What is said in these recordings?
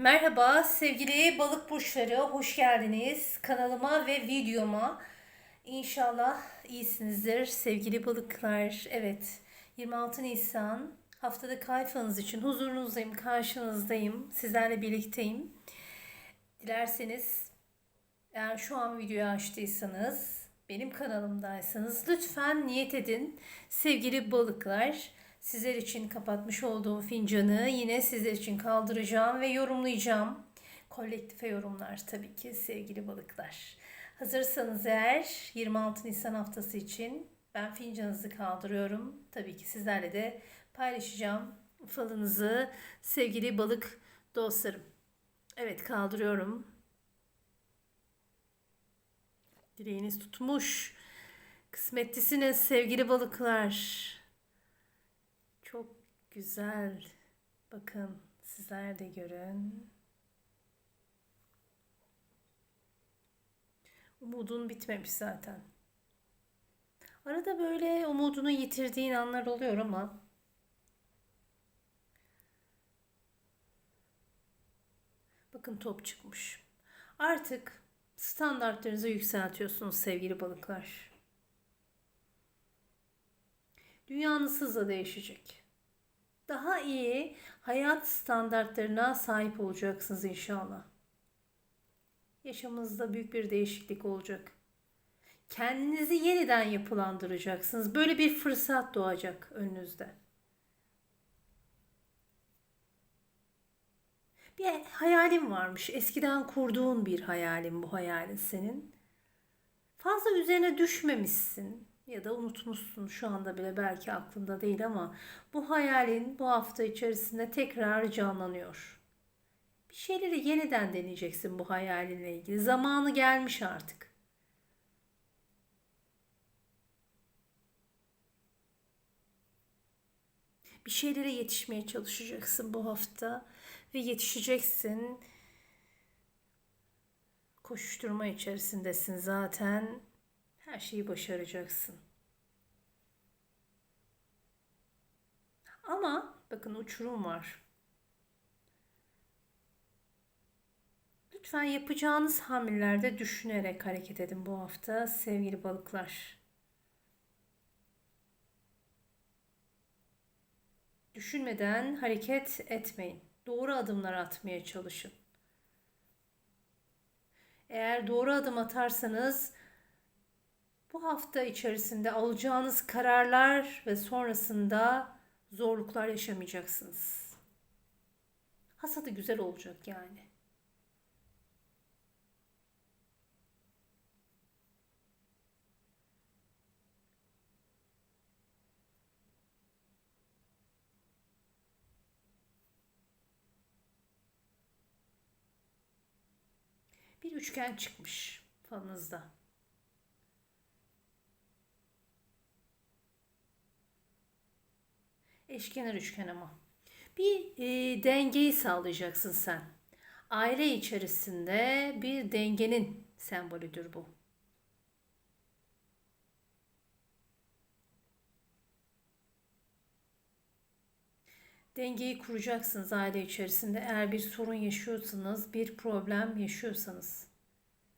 Merhaba sevgili balık burçları, hoş geldiniz kanalıma ve videoma. İnşallah iyisinizdir sevgili balıklar. Evet, 26 Nisan haftada kayfanız için huzurunuzdayım, karşınızdayım, sizlerle birlikteyim. Dilerseniz eğer şu an videoyu açtıysanız, benim kanalımdaysanız lütfen niyet edin sevgili balıklar. Sizler için kapatmış olduğum fincanı yine sizler için kaldıracağım ve yorumlayacağım. Kolektife yorumlar tabii ki sevgili balıklar. Hazırsanız eğer 26 Nisan haftası için ben fincanınızı kaldırıyorum. Tabii ki sizlerle de paylaşacağım falınızı sevgili balık dostlarım. Evet kaldırıyorum. Dileğiniz tutmuş. Kısmetlisiniz sevgili balıklar. Güzel. Bakın sizler de görün. Umudun bitmemiş zaten. Arada böyle umudunu yitirdiğin anlar oluyor ama bakın top çıkmış. Artık standartlarınızı yükseltiyorsunuz sevgili balıklar. Dünyanız hızla değişecek. Daha iyi hayat standartlarına sahip olacaksınız inşallah. Yaşamınızda büyük bir değişiklik olacak. Kendinizi yeniden yapılandıracaksınız. Böyle bir fırsat doğacak önünüzde. Bir hayalin varmış. Eskiden kurduğun bir hayalin bu hayalin senin. Fazla üzerine düşmemişsin ya da unutmuşsun şu anda bile belki aklında değil ama bu hayalin bu hafta içerisinde tekrar canlanıyor. Bir şeyleri yeniden deneyeceksin bu hayalinle ilgili. Zamanı gelmiş artık. Bir şeylere yetişmeye çalışacaksın bu hafta ve yetişeceksin. Koşuşturma içerisindesin zaten. Her şeyi başaracaksın. Ama bakın uçurum var. Lütfen yapacağınız hamlelerde düşünerek hareket edin bu hafta sevgili balıklar. Düşünmeden hareket etmeyin. Doğru adımlar atmaya çalışın. Eğer doğru adım atarsanız bu hafta içerisinde alacağınız kararlar ve sonrasında zorluklar yaşamayacaksınız. Hasadı güzel olacak yani. Bir üçgen çıkmış falınızda. Eşkenar üçgen ama. Bir e, dengeyi sağlayacaksın sen. Aile içerisinde bir dengenin sembolüdür bu. Dengeyi kuracaksınız aile içerisinde. Eğer bir sorun yaşıyorsanız, bir problem yaşıyorsanız.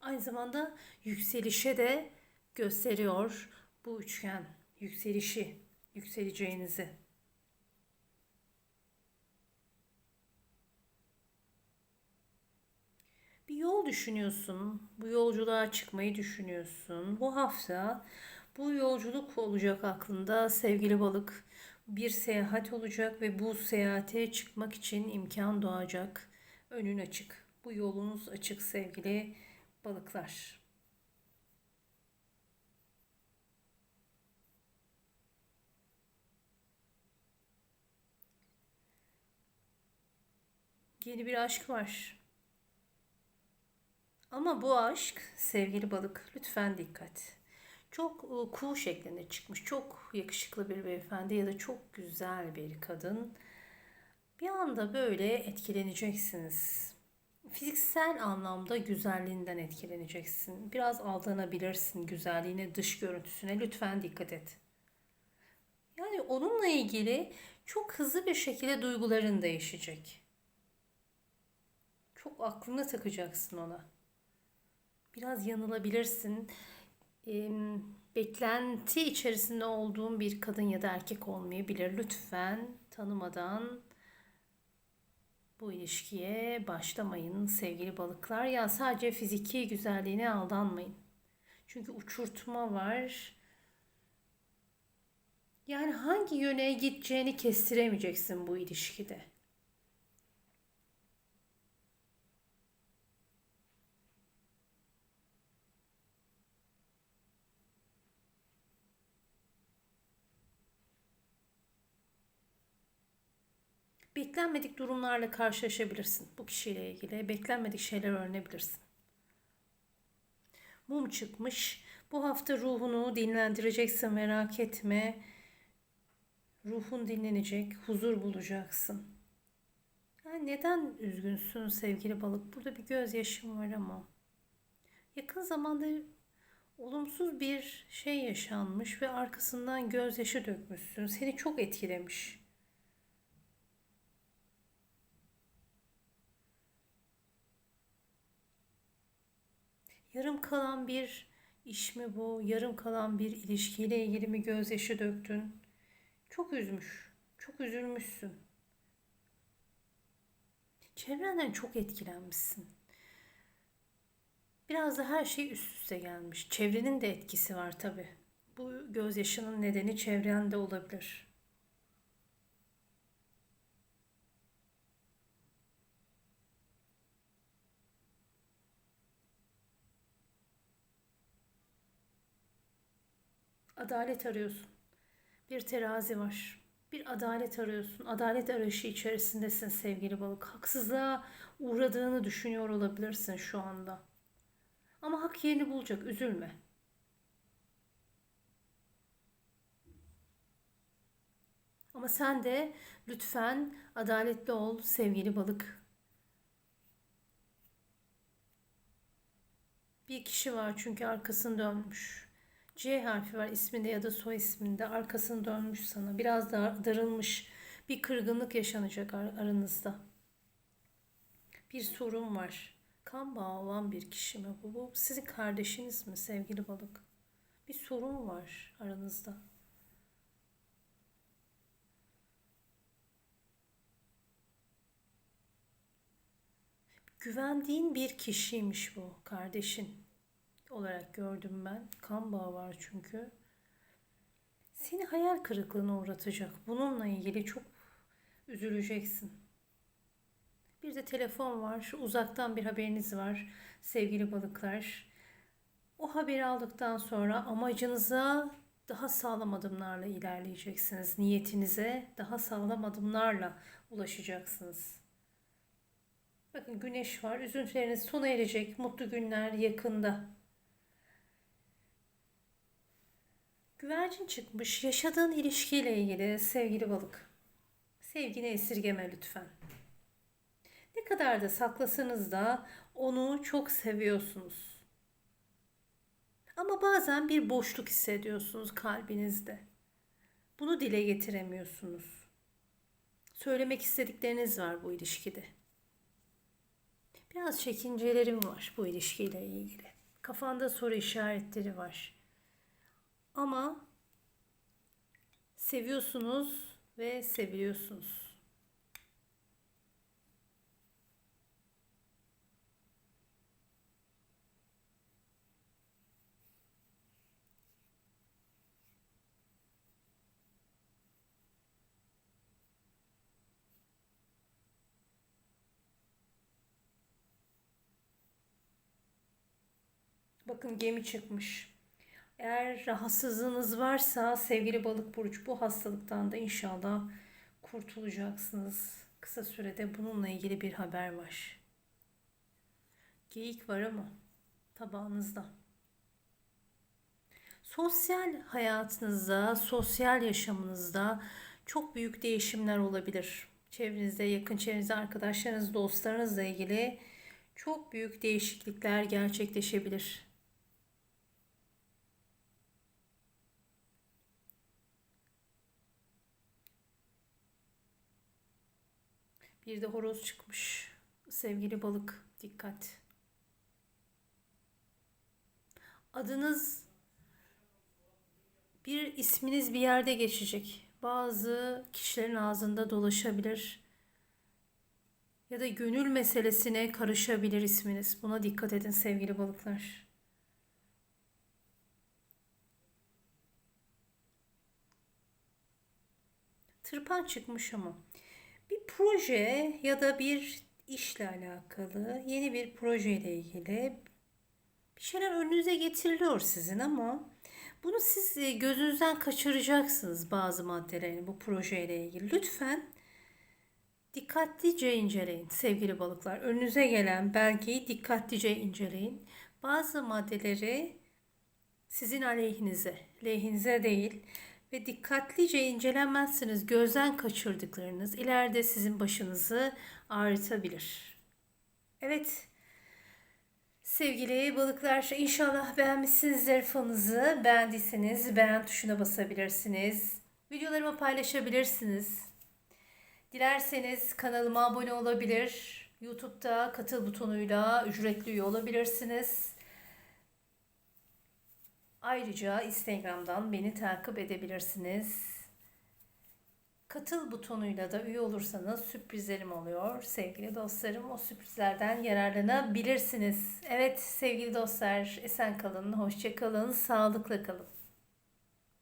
Aynı zamanda yükselişe de gösteriyor bu üçgen. Yükselişi, yükseleceğinizi. Bir düşünüyorsun. Bu yolculuğa çıkmayı düşünüyorsun. Bu hafta bu yolculuk olacak aklında sevgili balık. Bir seyahat olacak ve bu seyahate çıkmak için imkan doğacak. Önün açık. Bu yolunuz açık sevgili balıklar. Yeni bir aşk var. Ama bu aşk sevgili balık lütfen dikkat. Çok e, kuğu şeklinde çıkmış. Çok yakışıklı bir beyefendi ya da çok güzel bir kadın. Bir anda böyle etkileneceksiniz. Fiziksel anlamda güzelliğinden etkileneceksin. Biraz aldanabilirsin güzelliğine, dış görüntüsüne. Lütfen dikkat et. Yani onunla ilgili çok hızlı bir şekilde duyguların değişecek. Çok aklına takacaksın ona. Biraz yanılabilirsin. Ee, beklenti içerisinde olduğun bir kadın ya da erkek olmayabilir. Lütfen tanımadan bu ilişkiye başlamayın sevgili balıklar. Ya sadece fiziki güzelliğine aldanmayın. Çünkü uçurtma var. Yani hangi yöne gideceğini kestiremeyeceksin bu ilişkide. Beklenmedik durumlarla karşılaşabilirsin bu kişiyle ilgili. Beklenmedik şeyler öğrenebilirsin. Mum çıkmış. Bu hafta ruhunu dinlendireceksin merak etme. Ruhun dinlenecek, huzur bulacaksın. Yani neden üzgünsün sevgili balık? Burada bir gözyaşım var ama. Yakın zamanda olumsuz bir şey yaşanmış ve arkasından gözyaşı dökmüşsün. Seni çok etkilemiş. Yarım kalan bir iş mi bu? Yarım kalan bir ilişkiyle ilgili mi gözyaşı döktün? Çok üzmüş. Çok üzülmüşsün. Çevrenden çok etkilenmişsin. Biraz da her şey üst üste gelmiş. Çevrenin de etkisi var tabi. Bu gözyaşının nedeni çevrende olabilir. Adalet arıyorsun. Bir terazi var. Bir adalet arıyorsun. Adalet arayışı içerisindesin sevgili balık. Haksızlığa uğradığını düşünüyor olabilirsin şu anda. Ama hak yerini bulacak. Üzülme. Ama sen de lütfen adaletli ol sevgili balık. Bir kişi var çünkü arkasını dönmüş. C harfi var isminde ya da soy isminde. Arkasını dönmüş sana. Biraz da darılmış. Bir kırgınlık yaşanacak ar- aranızda. Bir sorun var. Kan bağı olan bir kişi mi bu? Bu sizin kardeşiniz mi sevgili balık? Bir sorun var aranızda. Güvendiğin bir kişiymiş bu kardeşin olarak gördüm ben. Kan bağı var çünkü. Seni hayal kırıklığına uğratacak. Bununla ilgili çok üzüleceksin. Bir de telefon var. Uzaktan bir haberiniz var sevgili balıklar. O haberi aldıktan sonra amacınıza daha sağlam adımlarla ilerleyeceksiniz. Niyetinize daha sağlam adımlarla ulaşacaksınız. Bakın güneş var. Üzüntüleriniz sona erecek. Mutlu günler yakında. Güvercin çıkmış. Yaşadığın ilişkiyle ilgili sevgili balık. Sevgini esirgeme lütfen. Ne kadar da saklasanız da onu çok seviyorsunuz. Ama bazen bir boşluk hissediyorsunuz kalbinizde. Bunu dile getiremiyorsunuz. Söylemek istedikleriniz var bu ilişkide. Biraz çekincelerim var bu ilişkiyle ilgili. Kafanda soru işaretleri var. Ama seviyorsunuz ve seviliyorsunuz. Bakın gemi çıkmış. Eğer rahatsızlığınız varsa sevgili balık burcu bu hastalıktan da inşallah kurtulacaksınız. Kısa sürede bununla ilgili bir haber var. Geyik var ama tabağınızda. Sosyal hayatınızda, sosyal yaşamınızda çok büyük değişimler olabilir. Çevrenizde, yakın çevrenizde, arkadaşlarınız, dostlarınızla ilgili çok büyük değişiklikler gerçekleşebilir. Bir de horoz çıkmış. Sevgili balık dikkat. Adınız bir isminiz bir yerde geçecek. Bazı kişilerin ağzında dolaşabilir. Ya da gönül meselesine karışabilir isminiz. Buna dikkat edin sevgili balıklar. Tırpan çıkmış ama. Bir proje ya da bir işle alakalı, yeni bir projeyle ilgili bir şeyler önünüze getiriliyor sizin ama bunu siz e, gözünüzden kaçıracaksınız bazı maddelerini bu projeyle ilgili. Lütfen dikkatlice inceleyin sevgili balıklar. Önünüze gelen belgeyi dikkatlice inceleyin. Bazı maddeleri sizin aleyhinize, lehinize değil ve dikkatlice incelemezseniz gözden kaçırdıklarınız ileride sizin başınızı ağrıtabilir. Evet. Sevgili balıklar inşallah beğenmişsinizdir fanınızı. Beğendiyseniz beğen tuşuna basabilirsiniz. Videolarımı paylaşabilirsiniz. Dilerseniz kanalıma abone olabilir. YouTube'da katıl butonuyla ücretli üye olabilirsiniz. Ayrıca Instagram'dan beni takip edebilirsiniz. Katıl butonuyla da üye olursanız sürprizlerim oluyor. Sevgili dostlarım o sürprizlerden yararlanabilirsiniz. Evet sevgili dostlar esen kalın, hoşça kalın, sağlıkla kalın.